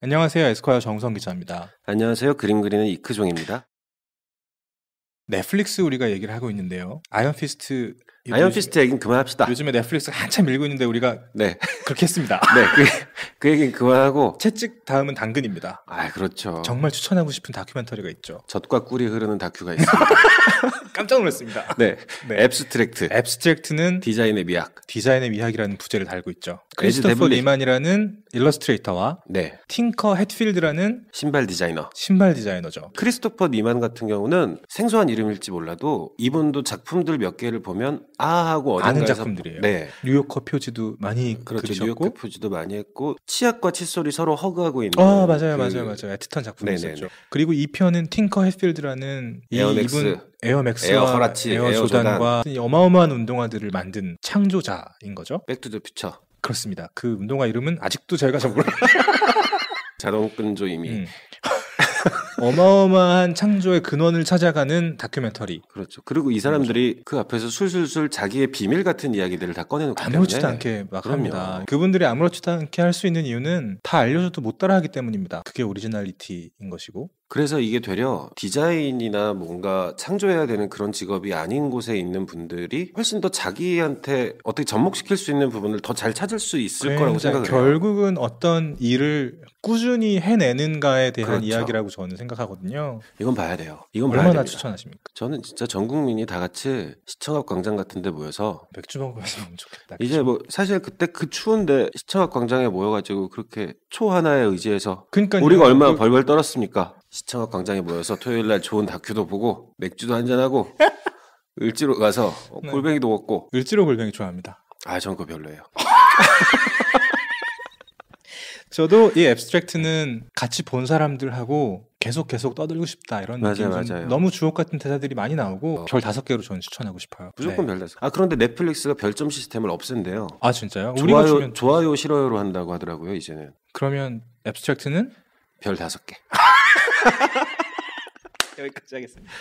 안녕하세요. 에스콰이어 정성 기자입니다. 안녕하세요. 그림 그리는 이크종입니다. 넷플릭스 우리가 얘기를 하고 있는데요. 아이언 피스트 아이언 피스트 얘기는 그만합시다. 요즘에 넷플릭스 한참 밀고 있는데 우리가 네. 그렇게 했습니다. 네. 그, 그 얘기는 그만하고. 채찍 다음은 당근입니다. 아, 그렇죠. 정말 추천하고 싶은 다큐멘터리가 있죠. 젖과 꿀이 흐르는 다큐가 있습니다. 깜짝 놀랐습니다. 네. 네. 앱스트랙트. 앱스트랙트는 디자인의 미학. 디자인의 미학이라는 부제를 달고 있죠. 크리스토퍼. 리만이라는 일러스트레이터와 네. 팅커 햇필드라는 신발 디자이너. 신발 디자이너죠. 크리스토퍼 니만 같은 경우는 생소한 이름일지 몰라도 이분도 작품들 몇 개를 보면 아 하고 아는 작품들이에요. 네. 뉴요커 표지도 많이 그렇죠. 그리셨고. 뉴욕 표지도 많이 했고 치약과 칫솔이 서로 허그하고 있는 어 맞아요 그 맞아요 맞아요 애틋한 작품이 네네네. 있었죠. 그리고 이 편은 팅커 햇필드라는 이 에어맥스. 이분 에어맥스와 에어 허라치, 에어 에어 조단과 이 어마어마한 운동화들을 만든 창조자인 거죠. 백투더 퓨처. 그렇습니다. 그 운동화 이름은 아직도 저희가 잘 몰라요. 자동끈조 이미. 음. 어마어마한 창조의 근원을 찾아가는 다큐멘터리. 그렇죠. 그리고 이 사람들이 그 앞에서 술술술 자기의 비밀 같은 이야기들을 다 꺼내놓기 아무렇지도 않게 막 그럼요. 합니다. 그분들이 아무렇지도 않게 할 수 있는 이유는 다 알려줘도 못 따라하기 때문입니다. 그게 오리지널리티인 것이고. 그래서 이게 되려 디자인이나 뭔가 창조해야 되는 그런 직업이 아닌 곳에 있는 분들이 훨씬 더 자기한테 어떻게 접목시킬 수 있는 부분을 더 잘 찾을 수 있을 거라고 굉장히 생각을 해요. 결국은 어떤 일을 꾸준히 해내는가에 대한 그렇죠. 이야기라고 저는 생각하거든요. 이건 봐야 돼요. 이건 봐야 얼마나. 추천하십니까? 저는 진짜 전 국민이 다 같이 시청 앞 광장 같은 데 모여서 맥주 먹으면서 너무 좋겠다. 이제 뭐 사실 그때 그 추운데 시청 앞 광장에 모여가지고 그렇게 초 하나에 의지해서 그러니까 우리가 얼마나 벌벌 떨었습니까? 시청 앞 광장에 모여서 토요일 날 좋은 다큐도 보고 맥주도 한잔하고 을지로 가서 어, 네. 골뱅이도 먹고 을지로 골뱅이 좋아합니다. 아 전 그거 별로예요. 저도 이 앱스트랙트는 같이 본 사람들하고 계속 계속 떠들고 싶다 이런 맞아요, 느낌 좀 맞아요. 너무 주옥 같은 대사들이 많이 나오고 어. 별 다섯 개로 저는 추천하고 싶어요. 무조건 네. 별 다섯. 아 그런데 넷플릭스가 별점 시스템을 없앤대요. 아 진짜요? 좋아요 좋아요 싫어요로 한다고 하더라고요 이제는 그러면 앱스트랙트는 별 다섯 개. 여기까지 하겠습니다.